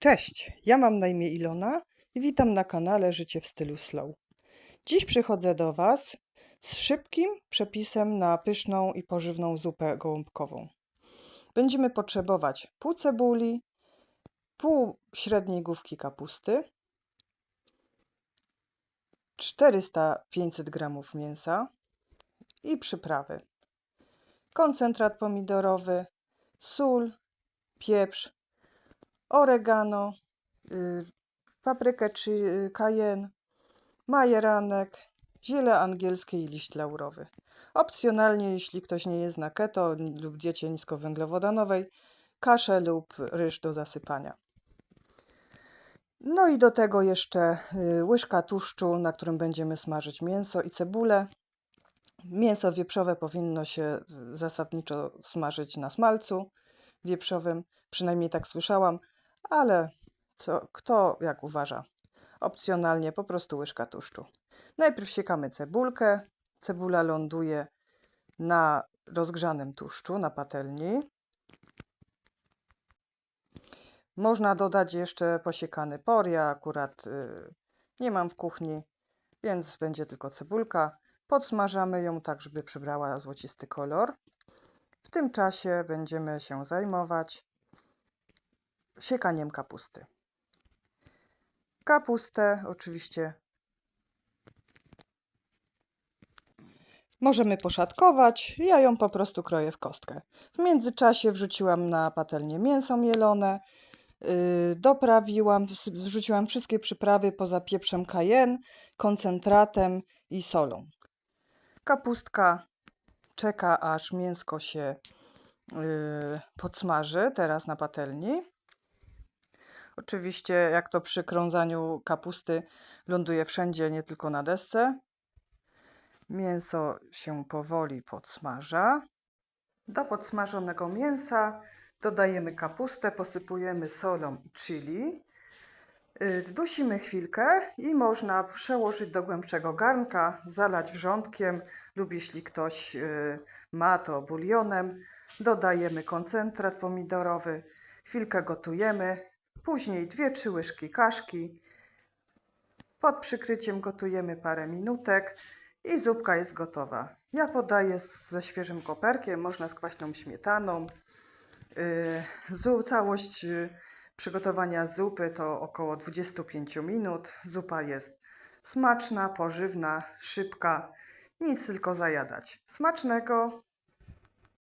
Cześć, ja mam na imię Ilona i witam na kanale Życie w stylu slow. Dziś przychodzę do Was z szybkim przepisem na pyszną i pożywną zupę gołąbkową. Będziemy potrzebować pół cebuli, pół średniej główki kapusty, 400-500 g mięsa i przyprawy. Koncentrat pomidorowy, sól, pieprz, oregano, y, paprykę czy y, cayenne, majeranek, ziele angielskie i liść laurowy. Opcjonalnie, jeśli ktoś nie jest na keto lub diecie niskowęglowodanowej, kaszę lub ryż do zasypania. No i do tego jeszcze y, łyżka tłuszczu, na którym będziemy smażyć mięso i cebulę. Mięso wieprzowe powinno się y, zasadniczo smażyć na smalcu wieprzowym, przynajmniej tak słyszałam, ale co, kto jak uważa. Opcjonalnie po prostu łyżka tłuszczu. Najpierw siekamy cebulkę. Cebula ląduje na rozgrzanym tłuszczu, na patelni. Można dodać jeszcze posiekany por. Ja akurat y, nie mam w kuchni, więc będzie tylko cebulka. Podsmażamy ją tak, żeby przybrała złocisty kolor. W tym czasie będziemy się zajmować siekaniem kapusty. Kapustę oczywiście możemy poszatkować. Ja ją po prostu kroję w kostkę. W międzyczasie wrzuciłam na patelnię mięso mielone, yy, doprawiłam, wrzuciłam wszystkie przyprawy poza pieprzem cayenne, koncentratem i solą. Kapustka czeka aż mięsko się yy, podsmaży teraz na patelni. Oczywiście, jak to przy krążaniu kapusty, ląduje wszędzie, nie tylko na desce. Mięso się powoli podsmaża. Do podsmażonego mięsa dodajemy kapustę, posypujemy solą i chili. Yy, Dusimy chwilkę i można przełożyć do głębszego garnka, zalać wrzątkiem lub jeśli ktoś yy, ma to bulionem. Dodajemy koncentrat pomidorowy, chwilkę gotujemy, później 2-3 łyżki kaszki. Pod przykryciem gotujemy parę minutek i zupka jest gotowa. Ja podaję ze świeżym koperkiem, można z kwaśną śmietaną. Zu- całość yy, przygotowania zupy to około 25 minut. Zupa jest smaczna, pożywna, szybka. Nic tylko zajadać. Smacznego!